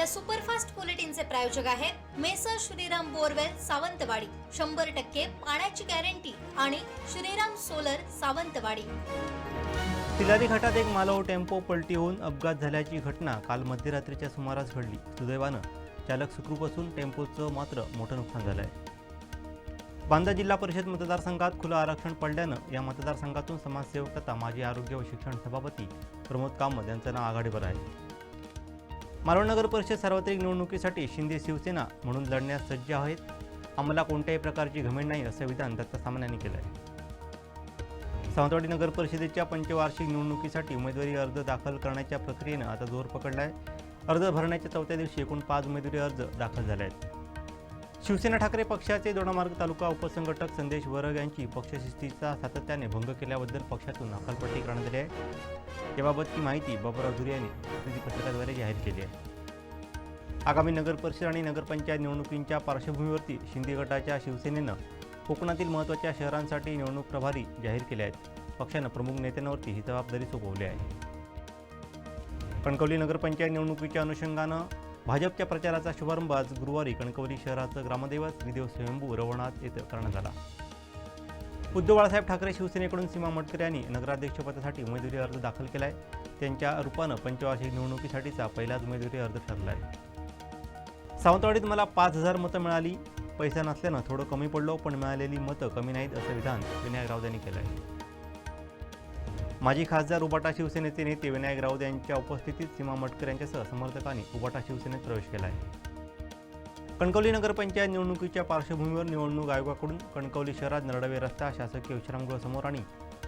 या सुपरफास्ट बुलेटिनचे प्रायोजक आहेत मेसर श्रीराम बोरवेल सावंतवाडी. शंभर टक्के पाण्याची गॅरंटी आणि श्रीराम सोलर सावंतवाडी. तिलारी घाटात एक मालव टेम्पो पलटी होऊन अपघात झाल्याची घटना काल मध्यरात्रीच्या सुमारास घडली. सुदैवानं चालक सुखरूप असून टेम्पोचं मात्र मोठं नुकसान झालं आहे. बांदा जिल्हा परिषद मतदारसंघात खुलं आरक्षण पडल्यानं या मतदारसंघातून समाजसेवक तथा माजी आरोग्य व शिक्षण सभापती प्रमोद कामत यांचं नाव आघाडीवर आहे. मालवण नगर परिषद सार्वत्रिक निवडणुकीसाठी शिंदे शिवसेना म्हणून लढण्यास सज्ज आहेत. आम्हाला कोणत्याही प्रकारची घमेंड नाही असं विधान दत्ता सामंत यांनी केलं आहे सावंतवाडी नगर परिषदेच्या पंचवार्षिक निवडणुकीसाठी उमेदवारी अर्ज दाखल करण्याच्या प्रक्रियेनं आता जोर पकडला आहे अर्ज भरण्याच्या चौथ्या दिवशी एकूण पाच उमेदवारी अर्ज दाखल झाले आहेत शिवसेना ठाकरे पक्षाचे दोडामार्ग तालुका उपसंघटक संदेश वरग यांची पक्षशिस्तीचा सातत्याने भंग केल्याबद्दल पक्षातून हकालपट्टी करण्यात आली आहे. याबाबतची माहिती बाबुराव धुरे यांनी प्रसिद्धी पत्रकाद्वारे जाहीर केली आहे. आगामी नगर परिषद आणि नगरपंचायत निवडणुकींच्या पार्श्वभूमीवरती शिंदे गटाच्या शिवसेनेनं कोकणातील महत्त्वाच्या शहरांसाठी निवडणूक प्रभारी जाहीर केले आहेत. पक्षानं प्रमुख नेत्यांवरती ही जबाबदारी सोपवली आहे. कणकवली नगरपंचायत निवडणुकीच्या अनुषंगानं भाजपच्या प्रचाराचा शुभारंभ आज गुरुवारी कणकवली शहराचं ग्रामदैवत विदेव स्वयंभू रवणात येथे करण्यात आला. उद्धव बाळासाहेब ठाकरे शिवसेनेकडून सीमा मटकर यांनी नगराध्यक्षपदासाठी उमेदवारी अर्ज दाखल केला आहे त्यांच्या रूपानं पंचवार्षिक निवडणुकीसाठीचा पहिलाच उमेदवारी अर्ज ठरला आहे सावंतवाडीत मला पाच हजार मतं मिळाली. पैसा नसल्यानं थोडं कमी पडलो पण मिळालेली मतं कमी नाहीत असं विधान विनायक राऊत यांनी केलं आहे माजी खासदार उबाटा शिवसेनेचे नेते विनायक राऊत यांच्या उपस्थितीत सीमा मटकर यांच्यासह समर्थकांनी उबाटा शिवसेनेत प्रवेश केला आहे कणकवली नगरपंचायत निवडणुकीच्या पार्श्वभूमीवर निवडणूक आयोगाकडून कणकवली शहरात नरडवे रस्ता शासकीय विश्रामगृहासमोर आणि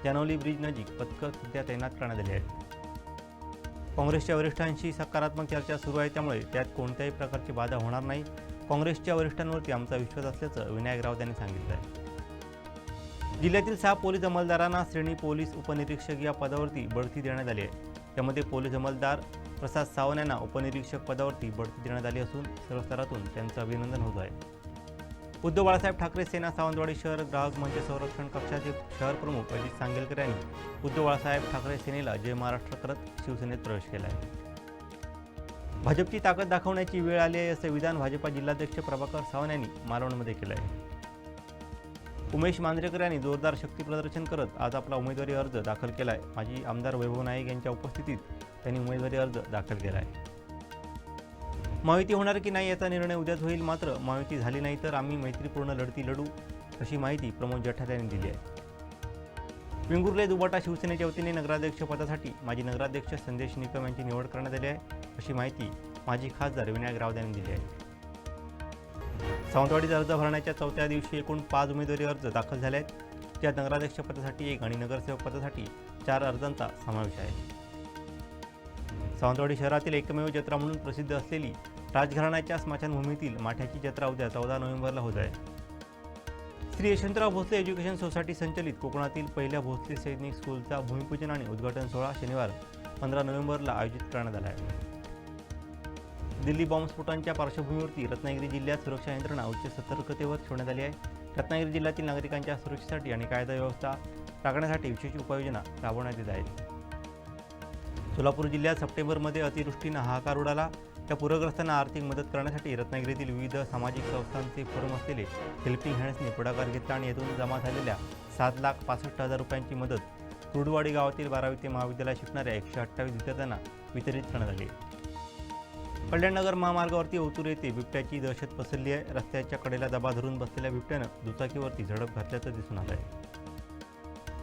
जानवली ब्रिज नजीक पथकं सध्या तैनात करण्यात आली आहेत. काँग्रेसच्या वरिष्ठांशी सकारात्मक चर्चा सुरू आहे त्यामुळे त्यात कोणत्याही प्रकारची बाधा होणार नाही. काँग्रेसच्या वरिष्ठांवरती आमचा विश्वास असल्याचं विनायक राऊत यांनी सांगितलं आहे जिल्ह्यातील सहा पोलीस अंमलदारांना श्रेणी पोलीस उपनिरीक्षक या पदावरती बढती देण्यात आली आहे. त्यामध्ये पोलीस अंमलदार प्रसाद सावंत यांना उपनिरीक्षक पदावरती बढती देण्यात आली असून सर्व स्तरातून त्यांचं अभिनंदन होत आहे उद्धव बाळासाहेब ठाकरे सेना सावंतवाडी शहर ग्राहक मंच संरक्षण कक्षाचे शहर प्रमुख अजित सांगेलकर यांनी उद्धव बाळासाहेब ठाकरे सेनेला जय महाराष्ट्र करत शिवसेनेत प्रवेश केला आहे भाजपची ताकद दाखवण्याची वेळ आली आहे असं विधान भाजपा जिल्हाध्यक्ष प्रभाकर सावंत यांनी मालवणमध्ये केलं आहे उमेश मांजरेकर यांनी जोरदार शक्ती प्रदर्शन करत आज आपला उमेदवारी अर्ज दाखल केला आहे माजी आमदार वैभव नाईक यांच्या उपस्थितीत त्यांनी उमेदवारी अर्ज दाखल केला आहे महायुती होणार की नाही याचा निर्णय उद्याच होईल मात्र महायुती झाली नाही तर आम्ही मैत्रीपूर्ण लढती लढू अशी माहिती प्रमोद जठार यांनी दिली आहे. वेंगुर्ले दुबाटा शिवसेनेच्या वतीने नगराध्यक्षपदासाठी माजी नगराध्यक्ष संदेश निकम यांची निवड करण्यात आली आहे अशी माहिती माजी खासदार विनायक राऊत यांनी दिली आहे. सावंतवाडीत अर्ज भरण्याच्या चौथ्या दिवशी एकूण पाच उमेदवारी अर्ज दाखल झाले आहेत. त्यात नगराध्यक्षपदासाठी एक आणि नगरसेवक पदासाठी चार अर्जांचा समावेश आहे. सावंतवाडी शहरातील एकमेव जत्रा म्हणून प्रसिद्ध असलेली राजघराण्याच्या स्मशानभूमीतील माठ्याची जत्रा उद्या चौदा नोव्हेंबरला होत आहे. श्री यशवंतराव भोसले एज्युकेशन सोसायटी संचलित कोकणातील पहिल्या भोसले सैनिक स्कूलचा भूमिपूजन आणि उद्घाटन सोहळा शनिवार पंधरा नोव्हेंबरला आयोजित करण्यात आला आहे. दिल्ली बॉम्बस्फोटांच्या पार्श्वभूमीवरती रत्नागिरी जिल्ह्यात सुरक्षा यंत्रणा उच्च सतर्कतेवर ठेवण्यात आली आहे. रत्नागिरी जिल्ह्यातील नागरिकांच्या सुरक्षेसाठी आणि कायदा व्यवस्था राखण्यासाठी विशेष उपाययोजना राबवण्यात येत आहेत. सोलापूर जिल्ह्यात सप्टेंबरमध्ये अतिवृष्टीनं हाहाकार उडाला. त्या पूरग्रस्तांना आर्थिक मदत करण्यासाठी रत्नागिरीतील विविध सामाजिक संस्थांचे फर्म असलेले हेल्पिंग हँड्सने पुढाकार घेतला आणि यातून जमा झालेल्या सात लाख पासष्ट हजार रुपयांची मदत तुडवाडी गावातील बारावी ते महाविद्यालयात शिकणाऱ्या एकशे अठ्ठावीस विद्यार्थ्यांना वितरित करण्यात आली. कल्याणनगर महामार्गावरती ओतूर येथे बिबट्याची दहशत पसरली आहे. रस्त्याच्या कडेला दबा धरून बसलेल्या बिबट्यानं दुचाकीवरती झडप घातल्याचं दिसून आलं आहे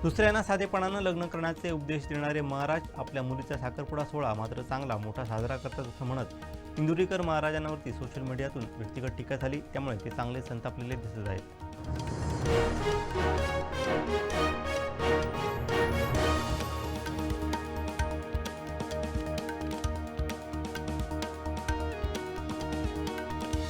दुसऱ्यांना साधेपणानं लग्न करण्याचे उपदेश देणारे महाराज आपल्या मुलीचा साखरपुडा सोहळा मात्र चांगला मोठा साजरा करतात असं म्हणत इंदुरीकर महाराजांवरती सोशल मीडियातून व्यक्तिगत टीका झाली. त्यामुळे ते चांगले संतापलेले दिसत आहेत.